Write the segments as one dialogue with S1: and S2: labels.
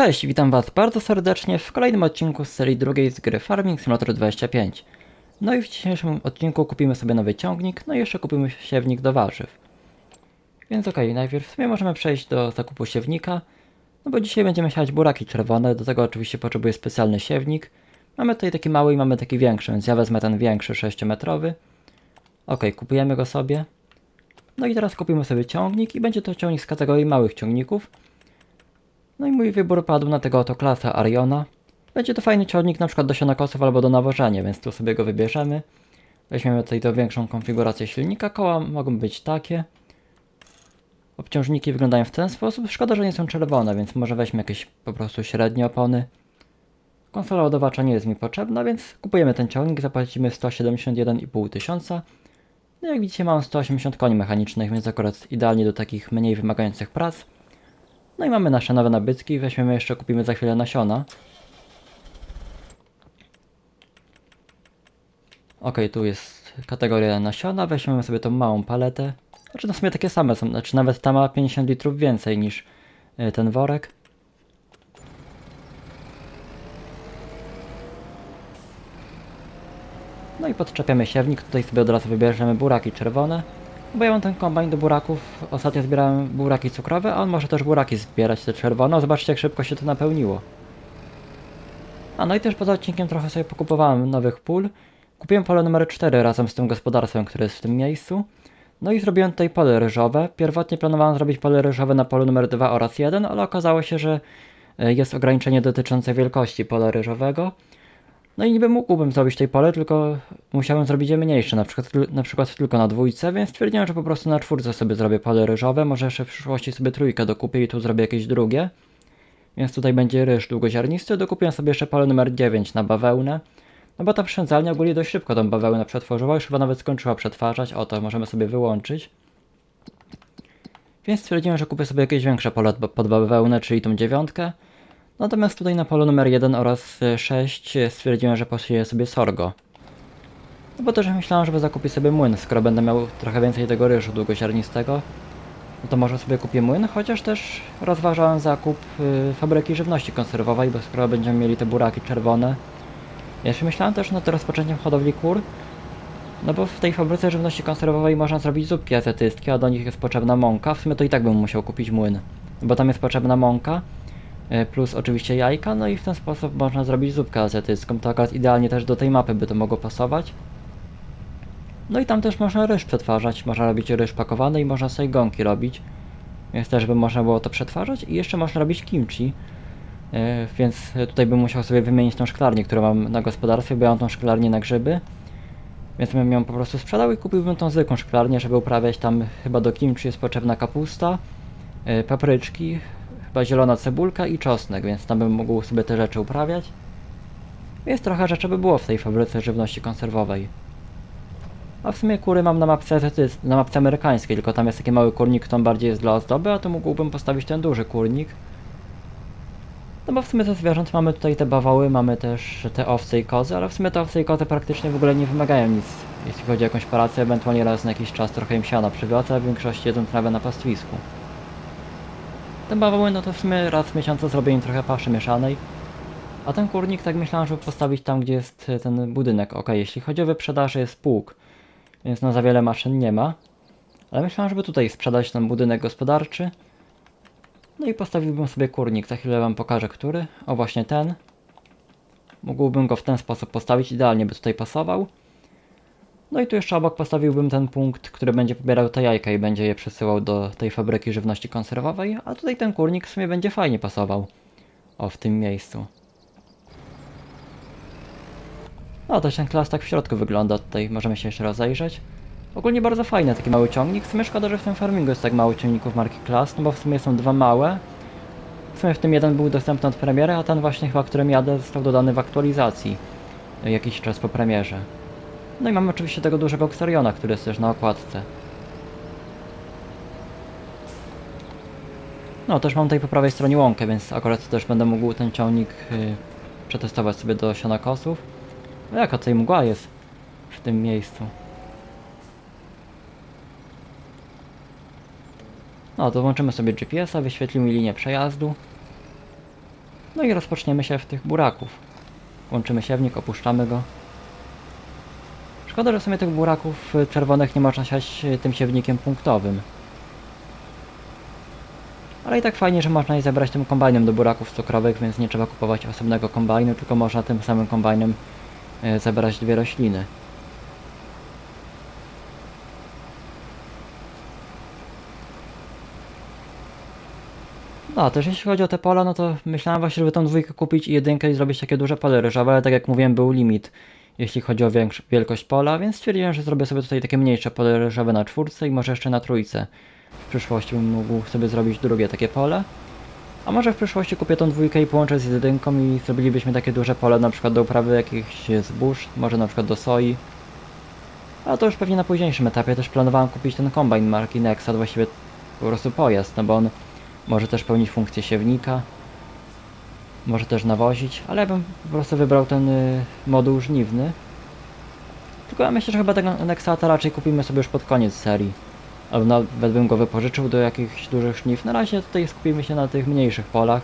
S1: Cześć, witam Was bardzo serdecznie w kolejnym odcinku z serii drugiej z gry Farming Simulator 25. No i w dzisiejszym odcinku kupimy sobie nowy ciągnik, no i jeszcze kupimy siewnik do warzyw. Więc okej, najpierw w sumie możemy przejść do zakupu siewnika, no bo dzisiaj będziemy siać buraki czerwone, do tego oczywiście potrzebuję specjalny siewnik. Mamy tutaj taki mały i mamy taki większy, więc ja wezmę ten większy 6-metrowy. Okej, kupujemy go sobie. No i teraz kupimy sobie ciągnik i będzie to ciągnik z kategorii małych ciągników. No i mój wybór padł na tego oto klasa Ariona. Będzie to fajny ciągnik na przykład do sianokosów albo do nawożenia, więc tu sobie go wybierzemy. Weźmiemy tutaj do większą konfigurację silnika. Koła mogą być takie. Obciążniki wyglądają w ten sposób. Szkoda, że nie są czerwone, więc może weźmy jakieś po prostu średnie opony. Konsola ładowacza nie jest mi potrzebna, więc kupujemy ten ciągnik, zapłacimy 171,5 tysiąca. No jak widzicie mam 180 koni mechanicznych, więc akurat idealnie do takich mniej wymagających prac. No i mamy nasze nowe nabytki, weźmiemy jeszcze, kupimy za chwilę nasiona. Ok, tu jest kategoria nasiona, weźmiemy sobie tą małą paletę. Znaczy no w sumie takie same są, znaczy nawet ta ma 50 litrów więcej niż y, ten worek. No i podczepiamy siewnik, tutaj sobie od razu wybierzemy buraki czerwone. Bo ja mam ten kombajn do buraków, ostatnio zbierałem buraki cukrowe, a on może też buraki zbierać te czerwone. Zobaczcie jak szybko się to napełniło. A no i też poza odcinkiem trochę sobie pokupowałem nowych pól. Kupiłem pole numer 4 razem z tym gospodarstwem, które jest w tym miejscu. No i zrobiłem tutaj pole ryżowe. Pierwotnie planowałem zrobić pole ryżowe na polu numer 2 oraz 1, ale okazało się, że e, jest ograniczenie dotyczące wielkości pola ryżowego. No i niby mógłbym zrobić tej pole, tylko musiałem zrobić je mniejsze, na przykład, na przykład tylko na dwójce, więc stwierdziłem, że po prostu na czwórce sobie zrobię pole ryżowe, może jeszcze w przyszłości sobie trójkę dokupię i tu zrobię jakieś drugie. Więc tutaj będzie ryż długoziarnisty, dokupiłem sobie jeszcze pole numer 9 na bawełnę. No bo ta przędzalnia ogólnie dość szybko tą bawełnę przetworzyła, już chyba nawet skończyła przetwarzać, o to możemy sobie wyłączyć. Więc stwierdziłem, że kupię sobie jakieś większe pole pod bawełnę, czyli tą dziewiątkę. Natomiast tutaj na polu numer 1 oraz 6 stwierdziłem, że posieję sobie sorgo. No bo też myślałem, żeby zakupić sobie młyn, skoro będę miał trochę więcej tego ryżu długoziarnistego. No to może sobie kupię młyn, chociaż też rozważałem zakup y, fabryki żywności konserwowej, bo skoro będziemy mieli te buraki czerwone. Jeszcze myślałem też nad rozpoczęciem hodowli kur. No bo w tej fabryce żywności konserwowej można zrobić zupki azjatyckie, a do nich jest potrzebna mąka. W sumie to i tak bym musiał kupić młyn. Bo tam jest potrzebna mąka, plus oczywiście jajka, no i w ten sposób można zrobić zupkę azjatycką. To akurat idealnie też do tej mapy by to mogło pasować. No i tam też można ryż przetwarzać, można robić ryż pakowany i można sobie gąki robić. Więc też by można było to przetwarzać i jeszcze można robić kimchi. Yy, więc tutaj bym musiał sobie wymienić tą szklarnię, którą mam na gospodarstwie, bo ja mam tą szklarnię na grzyby. Więc bym ją po prostu sprzedał i kupiłbym tą zwykłą szklarnię, żeby uprawiać tam chyba do kimchi jest potrzebna kapusta, yy, papryczki, chyba zielona cebulka i czosnek, więc tam bym mógł sobie te rzeczy uprawiać. Więc trochę rzeczy by było w tej fabryce żywności konserwowej. A w sumie kury mam na mapce, na mapce amerykańskiej, tylko tam jest taki mały kurnik, który bardziej jest dla ozdoby, a tu mógłbym postawić ten duży kurnik. No bo w sumie ze zwierząt mamy tutaj te bawoły, mamy też te owce i kozy, ale w sumie te owce i kozy praktycznie w ogóle nie wymagają nic, jeśli chodzi o jakąś pracę, ewentualnie raz na jakiś czas trochę im siana przywiozę, a w większości jedzą trawę na pastwisku. Te bawoły, no to w sumie raz w miesiącu zrobię im trochę paszy mieszanej. A ten kurnik tak myślałem, żeby postawić tam, gdzie jest ten budynek. Ok, jeśli chodzi o wyprzedaż jest pług więc na za wiele maszyn nie ma. Ale myślałem, żeby tutaj sprzedać ten budynek gospodarczy. No i postawiłbym sobie kurnik, za chwilę wam pokażę który. O właśnie ten. Mógłbym go w ten sposób postawić, idealnie by tutaj pasował. No i tu jeszcze obok postawiłbym ten punkt, który będzie pobierał te jajka i będzie je przesyłał do tej fabryki żywności konserwowej, a tutaj ten kurnik w sumie będzie fajnie pasował. O, w tym miejscu. No to ten klas tak w środku wygląda tutaj, możemy się jeszcze rozejrzeć. Ogólnie bardzo fajny taki mały ciągnik, w sumie szkoda, że w tym farmingu jest tak mało ciągników marki Klas, no bo w sumie są dwa małe. W sumie w tym jeden był dostępny od premiery, a ten właśnie chyba, którym jadę, został dodany w aktualizacji jakiś czas po premierze. No i mamy oczywiście tego dużego Xariona, który jest też na okładce. No, też mam tutaj po prawej stronie łąkę, więc akurat też będę mógł ten ciągnik yy, przetestować sobie do sianokosów. No jaka tutaj mgła jest w tym miejscu. No to włączymy sobie GPS-a, wyświetli mi linię przejazdu. No i rozpoczniemy się w tych buraków. Łączymy siewnik, opuszczamy go. Szkoda, że w sumie tych buraków y, czerwonych nie można siać y, tym siewnikiem punktowym. Ale i tak fajnie, że można je zebrać tym kombajnem do buraków cukrowych, więc nie trzeba kupować osobnego kombajnu, tylko można tym samym kombajnem y, zebrać dwie rośliny. No, też jeśli chodzi o te pola, no to myślałem właśnie, żeby tą dwójkę kupić i jedynkę i zrobić takie duże pole ryżowe, ale tak jak mówiłem, był limit, jeśli chodzi o wielkość pola, więc stwierdziłem, że zrobię sobie tutaj takie mniejsze pole ryżowe na czwórce i może jeszcze na trójce. W przyszłości bym mógł sobie zrobić drugie takie pole. A może w przyszłości kupię tą dwójkę i połączę z jedynką i zrobilibyśmy takie duże pole na przykład do uprawy jakichś zbóż, może na przykład do soi. Ale to już pewnie na późniejszym etapie. Też planowałem kupić ten kombajn marki Nexat, właściwie po prostu pojazd, no bo on może też pełnić funkcję siewnika. Może też nawozić, ale ja bym po prostu wybrał ten y, moduł żniwny. Tylko ja myślę, że chyba tego Nexata raczej kupimy sobie już pod koniec serii. Albo nawet bym go wypożyczył do jakichś dużych żniw. Na razie tutaj skupimy się na tych mniejszych polach.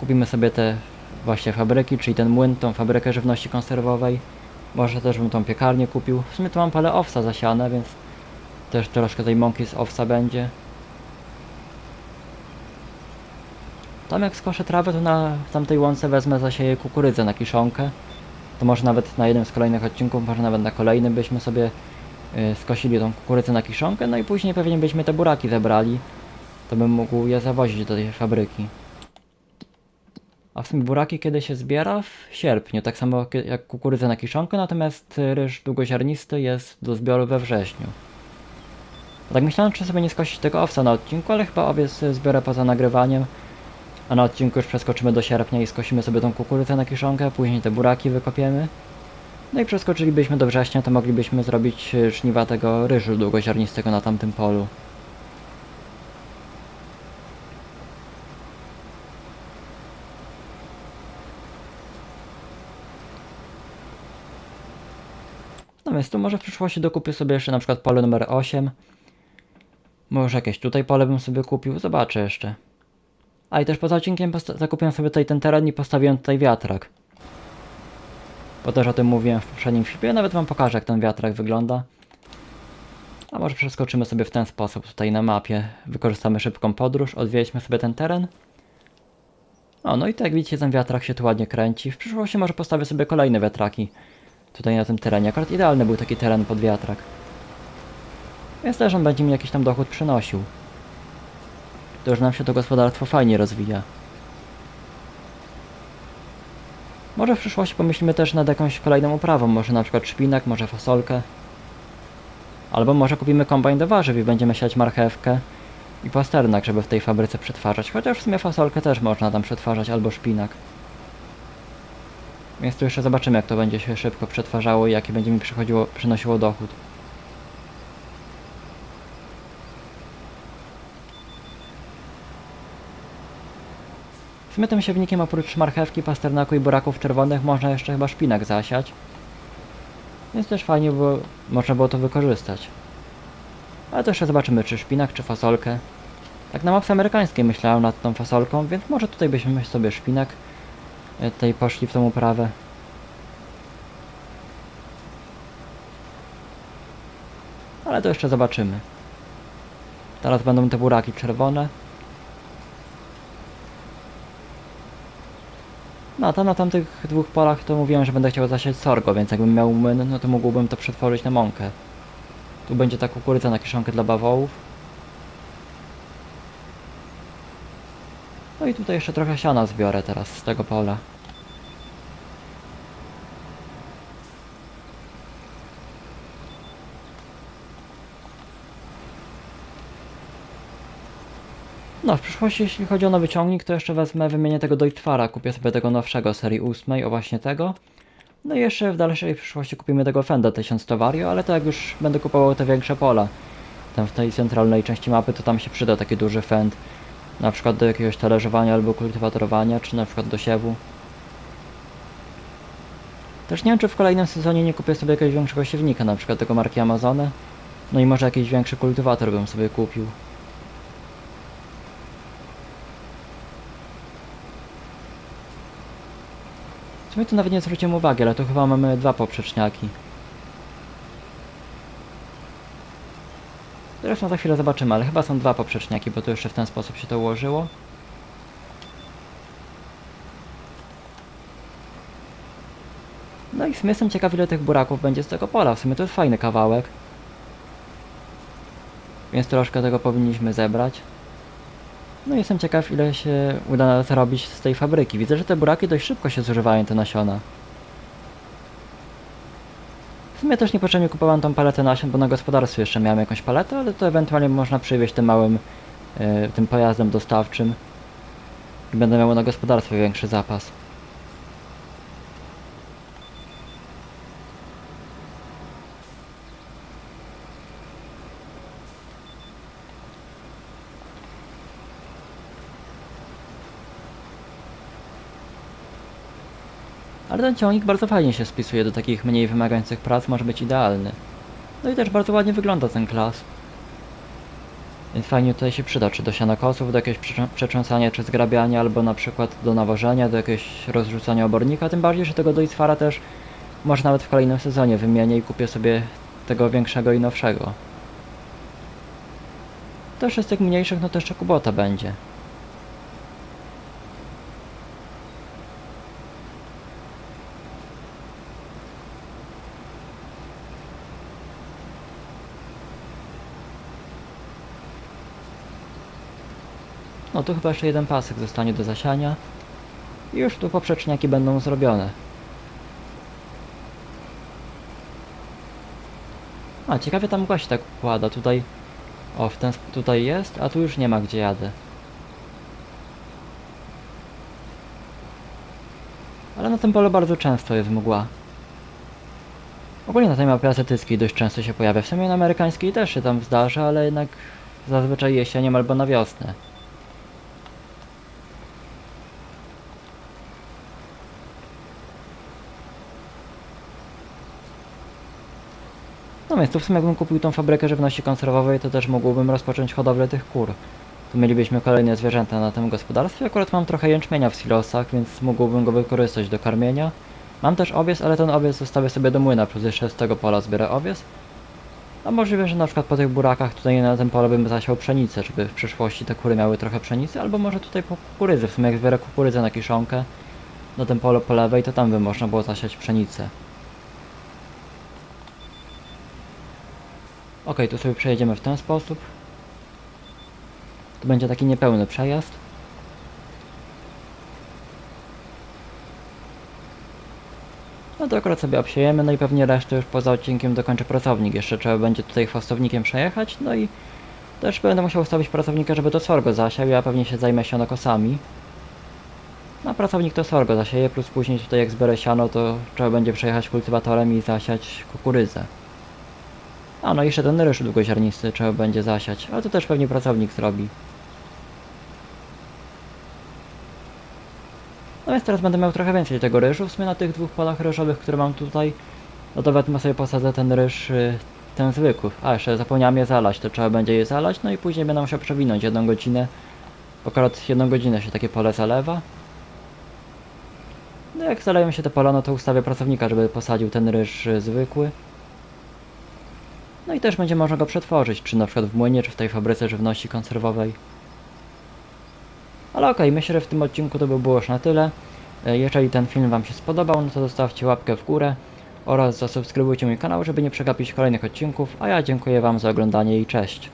S1: Kupimy sobie te właśnie fabryki, czyli ten młyn, tą fabrykę żywności konserwowej. Może też bym tą piekarnię kupił. W sumie to mam pole owsa zasiane, więc też troszkę tej mąki z owsa będzie. Tam jak skoszę trawę, to na tamtej łące wezmę zasieję kukurydzę na kiszonkę. To może nawet na jednym z kolejnych odcinków, może nawet na kolejnym byśmy sobie y, skosili tą kukurydzę na kiszonkę, no i później pewnie byśmy te buraki zebrali. To bym mógł je zawozić do tej fabryki. A w sumie buraki kiedy się zbiera? W sierpniu, tak samo jak kukurydzę na kiszonkę, natomiast ryż długoziarnisty jest do zbioru we wrześniu. Tak myślałem, czy sobie nie skosić tego owsa na odcinku, ale chyba owiec zbiorę poza nagrywaniem. A na odcinku już przeskoczymy do sierpnia i skosimy sobie tą kukurydzę na kiszonkę, później te buraki wykopiemy. No i przeskoczylibyśmy do września, to moglibyśmy zrobić y, żniwa tego ryżu długoziarnistego na tamtym polu. Więc tu może w przyszłości dokupię sobie jeszcze na przykład pole numer 8. Może jakieś tutaj pole bym sobie kupił, zobaczę jeszcze. A i też poza odcinkiem zakupiłem sobie tutaj ten teren i postawiłem tutaj wiatrak. Bo też o tym mówiłem w poprzednim filmie, nawet wam pokażę jak ten wiatrak wygląda. A może przeskoczymy sobie w ten sposób tutaj na mapie. Wykorzystamy szybką podróż, odwiedźmy sobie ten teren. O, no i tak widzicie ten wiatrak się tu ładnie kręci. W przyszłości może postawię sobie kolejne wiatraki. Tutaj na tym terenie. Akurat idealny był taki teren pod wiatrak. Więc też on będzie mi jakiś tam dochód przynosił. To już nam się to gospodarstwo fajnie rozwija. Może w przyszłości pomyślimy też nad jakąś kolejną uprawą, może na przykład szpinak, może fasolkę. Albo może kupimy kombajn do warzyw i będziemy siać marchewkę i pasternak, żeby w tej fabryce przetwarzać. Chociaż w sumie fasolkę też można tam przetwarzać, albo szpinak. Więc tu jeszcze zobaczymy, jak to będzie się szybko przetwarzało i jaki będzie mi przychodziło, przynosiło dochód. W sumie tym siewnikiem oprócz marchewki, pasternaku i buraków czerwonych można jeszcze chyba szpinak zasiać. Więc też fajnie było, można było to wykorzystać. Ale to jeszcze zobaczymy, czy szpinak, czy fasolkę. Tak na mapce amerykańskiej myślałem nad tą fasolką, więc może tutaj byśmy sobie szpinak e, tutaj poszli w tą uprawę. Ale to jeszcze zobaczymy. Teraz będą te buraki czerwone. No tam na tamtych dwóch polach to mówiłem, że będę chciał zasiać sorgo, więc jakbym miał młyn, no to mógłbym to przetworzyć na mąkę. Tu będzie ta kukurydza na kiszonkę dla bawołów. No i tutaj jeszcze trochę siana zbiorę teraz z tego pola. No, w przyszłości, jeśli chodzi o nowy ciągnik, to jeszcze wezmę, wymienię tego Deutfara, kupię sobie tego nowszego serii 8, o właśnie tego. No i jeszcze w dalszej przyszłości kupimy tego Fenda 1000 Vario, ale to jak już będę kupował te większe pola, tam w tej centralnej części mapy, to tam się przyda taki duży Fend. Na przykład do jakiegoś talerzowania albo kultywatorowania, czy na przykład do siewu. Też nie wiem, czy w kolejnym sezonie nie kupię sobie jakiegoś większego siewnika, na przykład tego marki Amazony. No i może jakiś większy kultywator bym sobie kupił. W sumie tu nawet nie zwróciłem uwagi, ale tu chyba mamy dwa poprzeczniaki. Zresztą za chwilę zobaczymy, ale chyba są dwa poprzeczniaki, bo tu jeszcze w ten sposób się to ułożyło. No i w sumie jestem ciekaw ile tych buraków będzie z tego pola. W sumie to jest fajny kawałek. Więc troszkę tego powinniśmy zebrać. No i jestem ciekaw ile się uda zrobić z tej fabryki. Widzę, że te buraki dość szybko się zużywają, te nasiona. W sumie też niepotrzebnie kupowałem tą paletę nasion, bo na gospodarstwie jeszcze miałem jakąś paletę, ale to ewentualnie można przywieźć tym małym, e, tym pojazdem dostawczym. I będę miał na gospodarstwie większy zapas. Ale ten ciągnik bardzo fajnie się spisuje do takich mniej wymagających prac, może być idealny. No i też bardzo ładnie wygląda ten klas. Więc fajnie tutaj się przyda, czy do sianokosów, do jakiegoś przetrząs- przetrząsania, czy zgrabiania, albo na przykład do nawożenia, do jakiegoś rozrzucania obornika, tym bardziej, że tego do Isfara też może nawet w kolejnym sezonie wymienię i kupię sobie tego większego i nowszego. Też z tych mniejszych, no to jeszcze Kubota będzie. No tu chyba jeszcze jeden pasek zostanie do zasiania. I już tu poprzeczniaki będą zrobione. A, ciekawie tam mgła się tak układa. Tutaj... O, w ten tutaj jest, a tu już nie ma gdzie jadę. Ale na tym polu bardzo często jest mgła. Ogólnie na tej mapie azjatyckiej dość często się pojawia. W sumie na amerykańskiej też się tam zdarza, ale jednak zazwyczaj jesieniem albo na wiosnę. No więc tu w sumie jakbym kupił tą fabrykę żywności konserwowej, to też mógłbym rozpocząć hodowlę tych kur. Tu mielibyśmy kolejne zwierzęta na tym gospodarstwie. Akurat mam trochę jęczmienia w silosach, więc mógłbym go wykorzystać do karmienia. Mam też owiec, ale ten owiec zostawię sobie do młyna, plus jeszcze z tego pola zbiorę owiec. A możliwe, że na przykład po tych burakach tutaj na tym polu bym zasiał pszenicę, żeby w przyszłości te kury miały trochę pszenicy, albo może tutaj po kukurydzy. W sumie jak zbiorę kukurydzę na kiszonkę, na tym polu po lewej, to tam by można było zasiać pszenicę. Ok, tu sobie przejedziemy w ten sposób. Tu będzie taki niepełny przejazd. No to akurat sobie obsiejemy, no i pewnie resztę już poza odcinkiem dokończę pracownik. Jeszcze trzeba będzie tutaj chwostownikiem przejechać, no i też będę musiał ustawić pracownika, żeby to sorgo zasiał, ja pewnie się zajmę sianokosami. No pracownik to sorgo zasieje, plus później tutaj jak zbiorę siano, to trzeba będzie przejechać kultywatorem i zasiać kukurydzę. A no jeszcze ten ryż długoziarnisty trzeba będzie zasiać, ale to też pewnie pracownik zrobi. No więc teraz będę miał trochę więcej tego ryżu, w sumie na tych dwóch polach ryżowych, które mam tutaj, no to wezmę sobie posadzę ten ryż, y, ten zwykły. A jeszcze zapomniałem je zalać, to trzeba będzie je zalać, no i później będę musiał przewinąć jedną godzinę. Akurat jedną godzinę się takie pole zalewa. No jak zaleją się te pola, no to ustawię pracownika, żeby posadził ten ryż y, zwykły. No i też będzie można go przetworzyć, czy na przykład w młynie, czy w tej fabryce żywności konserwowej. Ale okej, myślę, że w tym odcinku to by było już na tyle. E, Jeżeli ten film Wam się spodobał, no to zostawcie łapkę w górę oraz zasubskrybujcie mój kanał, żeby nie przegapić kolejnych odcinków, a ja dziękuję Wam za oglądanie i cześć.